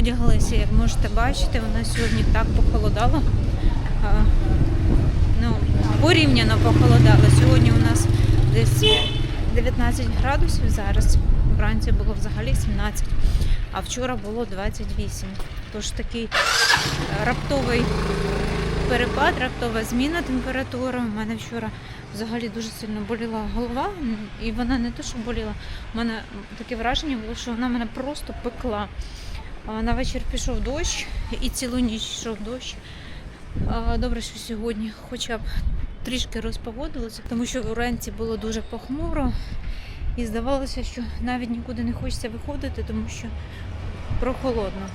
Одяглися, як можете бачити, нас сьогодні так похолодало. Ну, порівняно похолодало. Сьогодні у нас десь 19 градусів зараз. Вранці було взагалі 17, а вчора було 28. Тож такий раптовий перепад, раптова зміна температури. У мене вчора взагалі дуже сильно боліла голова, і вона не те, що боліла. У мене таке враження було, що вона мене просто пекла. На вечір пішов дощ, і цілу ніч йшов дощ. Добре, що сьогодні хоча б трішки розпогодилося, тому що вранці було дуже похмуро. І здавалося, що навіть нікуди не хочеться виходити, тому що прохолодно.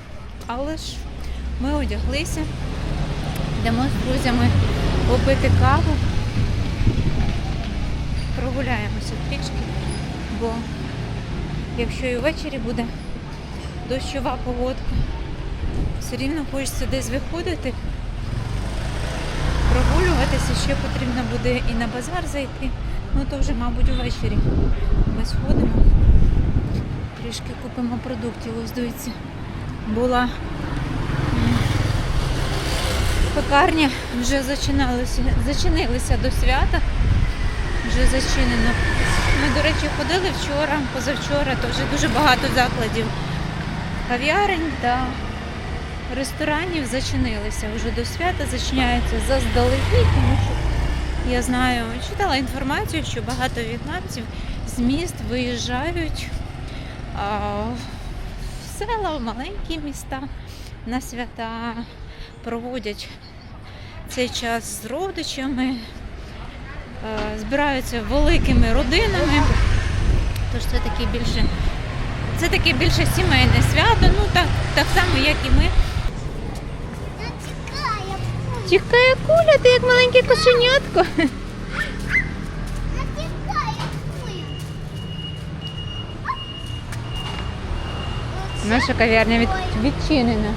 Але ж ми одяглися, йдемо з друзями попити каву, прогуляємося трішки, бо якщо і ввечері буде дощова погодка, все рівно хочеться десь виходити, прогулюватися, ще потрібно буде і на базар зайти. Ну то вже, мабуть, увечері. Ми сходимо, трішки купимо продуктів. Ось дивіться, була пекарня, вже зачиналися, зачинилися до свята, вже зачинено. Ми, до речі, ходили вчора, позавчора, то вже дуже багато закладів кав'ярень та ресторанів зачинилися вже до свята, зачиняються заздалегідь, тому що я знаю, читала інформацію, що багато в'єтнамців з міст виїжджають а, в села, в маленькі міста на свята, проводять цей час з родичами, е, збираються великими родинами. Тож це таке більше, це таке більше сімейне свято, ну так, так само, як і ми. Тікає куля, ти як маленьке кошенятко. Наша кав'ярня від, відчинена.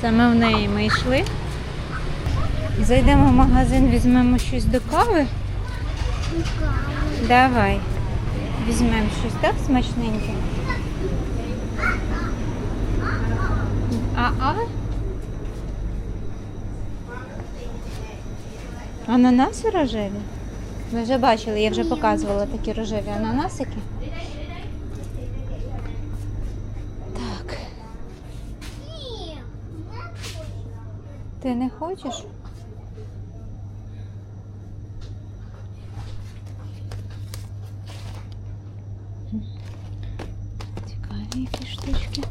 Саме в неї ми йшли. Зайдемо в магазин, візьмемо щось до кави. Давай. Візьмемо щось так смачненьке. А-а. Ананаси рожеві? Ви вже бачили, я вже показувала такі рожеві ананасики. Так. Ти не хочеш? Цікаві які штучки.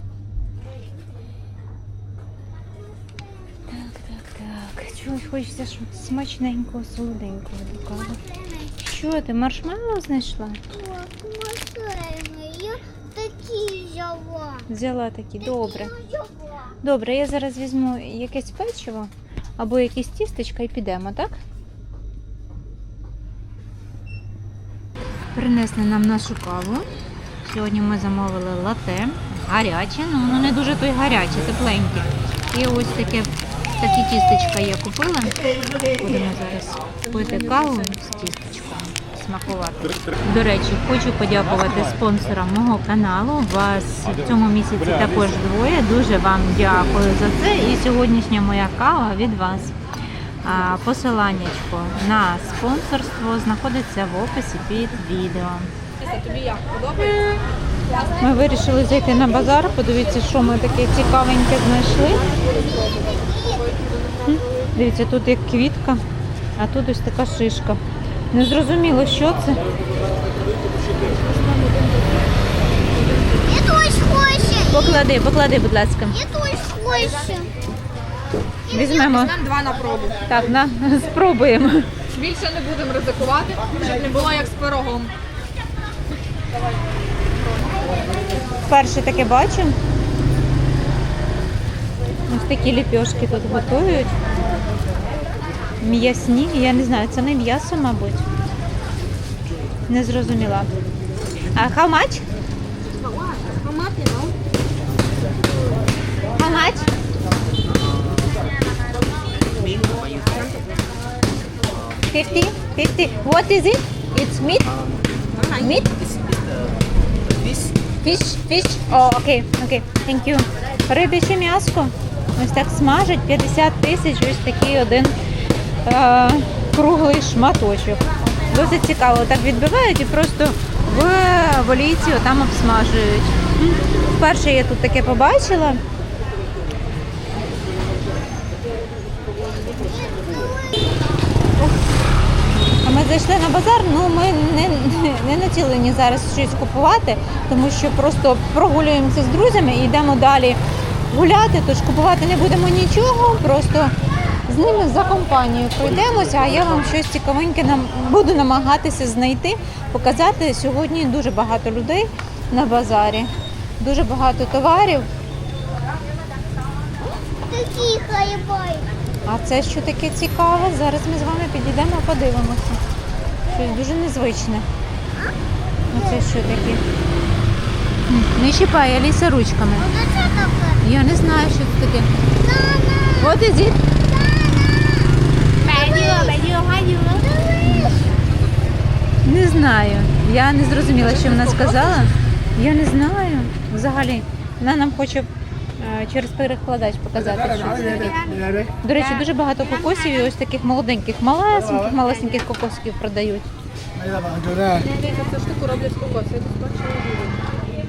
Так, так, так. Чогось хочеться щось смачненького, солоденького до кави. Що ти, маршмеллоу знайшла? Я такі взяла. Взяла такі, добре. Добре, я зараз візьму якесь печиво або якесь тістечко і підемо, так? Принесли нам нашу каву. Сьогодні ми замовили лате. Гаряче, ну воно не дуже то й гаряче, тепленьке. І ось таке, такі тістечка я купила. Будемо зараз пити каву з тістечком, смакувати. До речі, хочу подякувати спонсорам мого каналу. Вас в цьому місяці також двоє. Дуже вам дякую за це. І сьогоднішня моя кава від вас. Посиланнячко на спонсорство знаходиться в описі під відео. Ми вирішили зайти на базар, подивіться, що ми таке цікавеньке знайшли. Дивіться, тут як квітка, а тут ось така шишка. Не зрозуміло, що це. Я теж хочу. Поклади, поклади, будь ласка. Я теж хочу. Візьмемо. Нам два на пробу. Так, на, спробуємо. Більше не будемо ризикувати, щоб не було як з пирогом. Вперше таке бачимо. Ось такі ліпьошки тут готують. М'ясні, я не знаю, це не м'ясо, мабуть. Не зрозуміла. А how much? How much? Fifty? Fifty. What is it? It's meat? Meat? Фіш, фіш. О, окей, окей, thank you. Рибяче м'яско. Ось так смажать 50 тисяч, ось такий один е, круглий шматочок. Досить цікаво. Так відбивають і просто в волійці там обсмажують. Вперше я тут таке побачила. Ми зайшли на базар, ну ми не, не націлені зараз щось купувати, тому що просто прогулюємося з друзями і йдемо далі гуляти, тож купувати не будемо нічого, просто з ними за компанією пройдемося, а я вам щось цікавеньке нам буду намагатися знайти, показати. Сьогодні дуже багато людей на базарі, дуже багато товарів. Хайбай. А це що таке цікаве? Зараз ми з вами підійдемо, подивимося. Щось дуже незвичне. Оце що таке? Не чіпай, Аліса ручками. Я не знаю, що це таке. От бадю. Не знаю. Я не зрозуміла, що вона сказала. Я не знаю. Взагалі. Вона нам хоче через перекладач показати, що це таке. До речі, дуже багато кокосів і ось таких молоденьких, малесеньких, малесеньких кокосиків продають. Дивіться, цю штуку роблять з кокосу. Я тут бачила відео.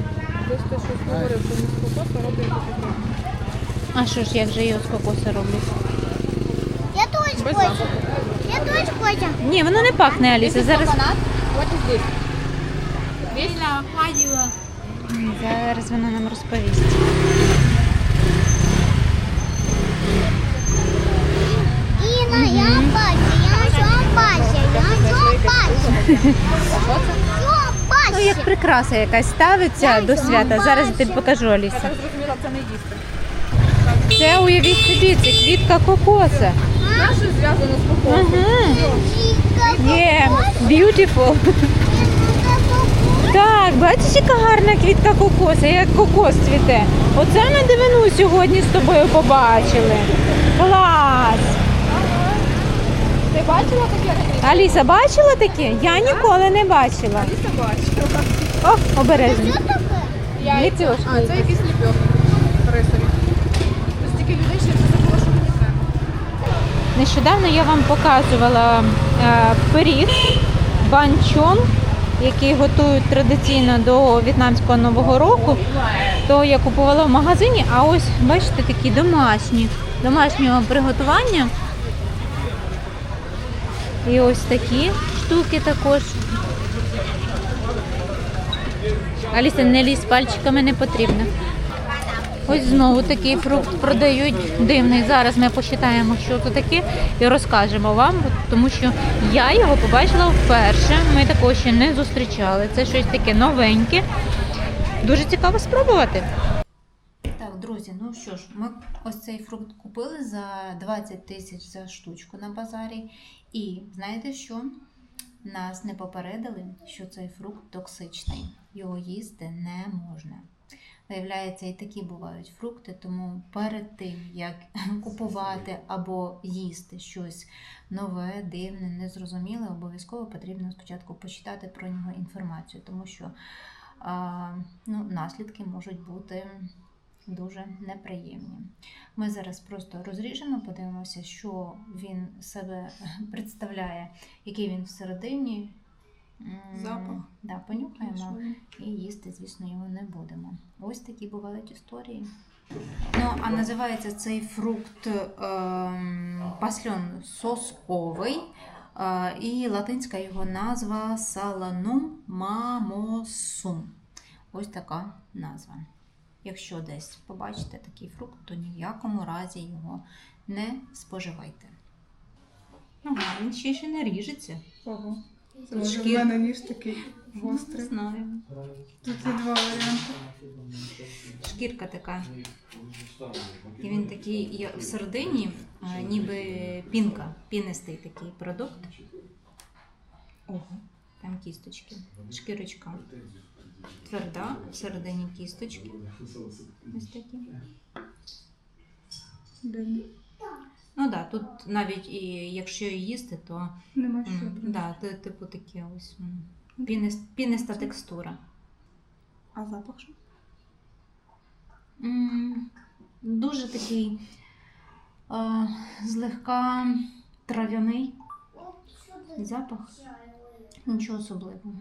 Хтось щось говорив, що не з кокосу роблять таке. А що ж, як же його з кокоса роблять? Я тоже Без хочу. запаху. Я тоже хочу. Ні, воно не пахне, Аліса. Зараз, What is this? зараз вона нам розповість. Я бачу, я все бачу, я все бачу. Ну, як прикраса якась ставиться до свята. Зараз я тобі покажу, Я Аліса. так зрозуміла, це не їсти. Це уявіть собі, це квітка кокоса. Наше зв'язано з кокосом. Є, beautiful. Так, бачиш, яка гарна квітка кокоса, як кокос цвіте. Оце ми дивину сьогодні з тобою побачили. Клас! Ти бачила таке? Аліса бачила таке? Я ніколи не бачила. Аліса бачила. О, обережно. Таке? А, це якийсь ліпьок рисові. Тут стільки людей, що я вже забула, що мені треба. Нещодавно я вам показувала е, пиріг банчон, який готують традиційно до в'єтнамського нового року. То я купувала в магазині, а ось бачите такі домашні, домашнього приготування. І ось такі штуки також. Аліса, не лізь пальчиками не потрібно. Ось знову такий фрукт продають дивний. Зараз ми посчитаємо, що це таке, і розкажемо вам, тому що я його побачила вперше. Ми такого ще не зустрічали. Це щось таке новеньке. Дуже цікаво спробувати. Так, друзі, ну що ж, ми ось цей фрукт купили за 20 тисяч за штучку на базарі. І знаєте що? Нас не попередили, що цей фрукт токсичний. Його їсти не можна. Виявляється, і такі бувають фрукти, тому перед тим, як купувати або їсти щось нове, дивне, незрозуміле, обов'язково потрібно спочатку почитати про нього інформацію, тому що а, ну, наслідки можуть бути дуже неприємні. Ми зараз просто розріжемо, подивимося, що він себе представляє, який він всередині. Запах. Да, понюхаємо. І їсти, звісно, його не будемо. Ось такі бувають історії. Ну, а називається цей фрукт ем, пасльон сосковий. Е, і латинська його назва саланум мамосум. Ось така назва. Якщо десь побачите такий фрукт, то ні в якому разі його не споживайте. Ага, він ще, ще не ріжеться. Ого. Це може в мене ніж такий Не знаю. Тут є два варіанти. Шкірка така. І він такий є всередині, ніби пінка, пінистий такий продукт. Ого, там кісточки. Шкірочка тверда, всередині кісточки. Ось такі. Ну так, да, тут навіть і якщо її їсти, то Нема що. да, типу таке ось пінист, піниста текстура. А запах що? М, Дуже такий е, злегка трав'яний запах. Нічого особливого.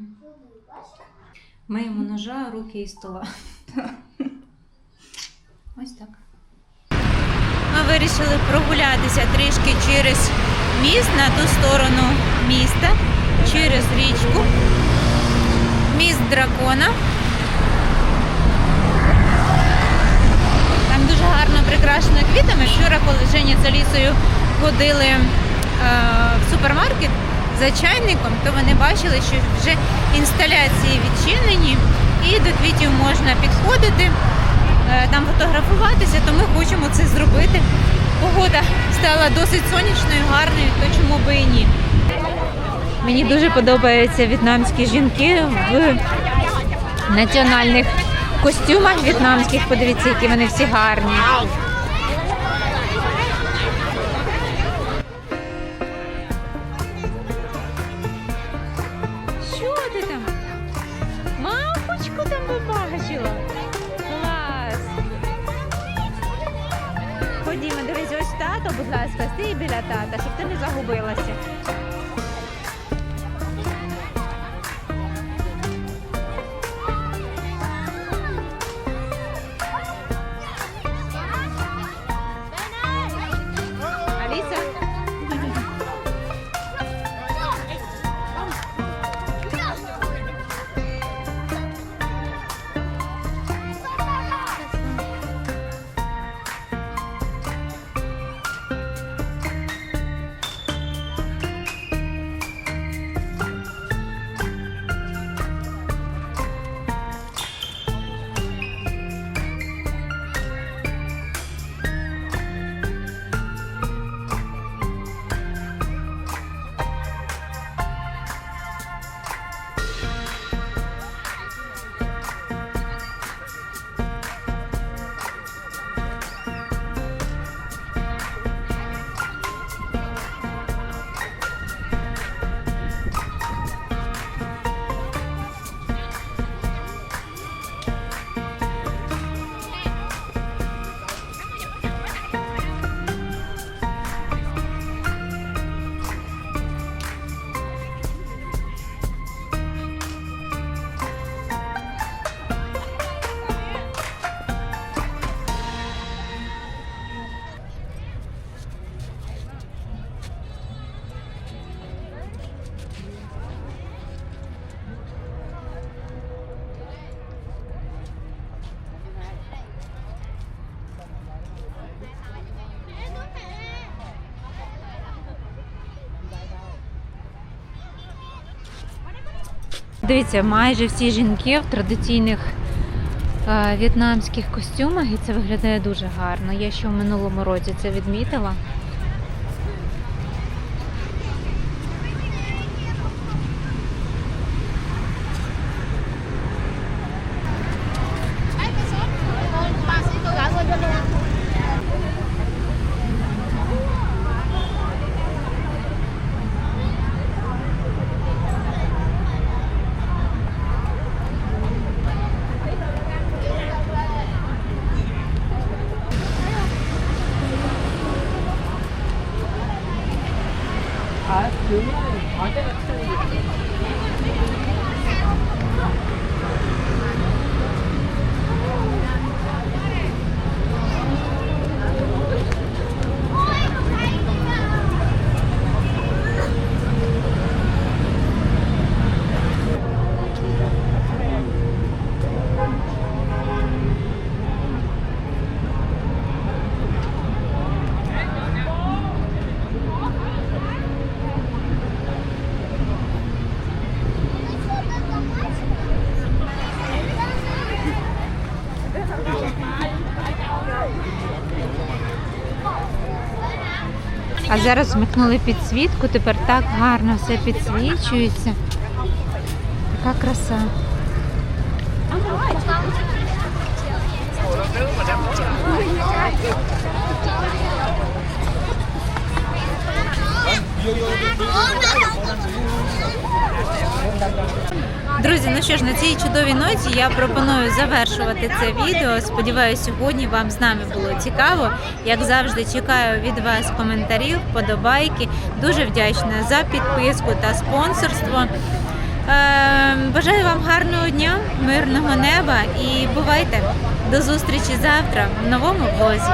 Миємо ножа, руки і стола. Ось так. Ми вирішили прогулятися трішки через міст на ту сторону міста, через річку. Міст дракона. Там дуже гарно прикрашено квітами. Вчора, коли Женя з Алісою ходили е, в супермаркет за чайником, то вони бачили, що вже інсталяції відчинені і до квітів можна підходити, е, там фотографуватися, то ми хочемо це зробити. Погода стала досить сонячною, гарною, то чому би і ні. Мені дуже подобаються в'єтнамські жінки в національних костюмах в'єтнамських. Подивіться, які вони всі гарні. Біля тата, щоб ти не загубилася. Дивіться, майже всі жінки в традиційних е, в'єтнамських костюмах, і це виглядає дуже гарно. Я ще в минулому році це відмітила. 아, 그, 과제가 틀린 게. А зараз вмикнули підсвітку, тепер так гарно все підсвічується. Така краса. Oh, Друзі, ну що ж, на цій чудовій ноті я пропоную завершувати це відео. Сподіваюся, сьогодні вам з нами було цікаво. Як завжди, чекаю від вас коментарів, подобайки. Дуже вдячна за підписку та спонсорство. Е, бажаю вам гарного дня, мирного неба і бувайте! До зустрічі завтра в новому влозі.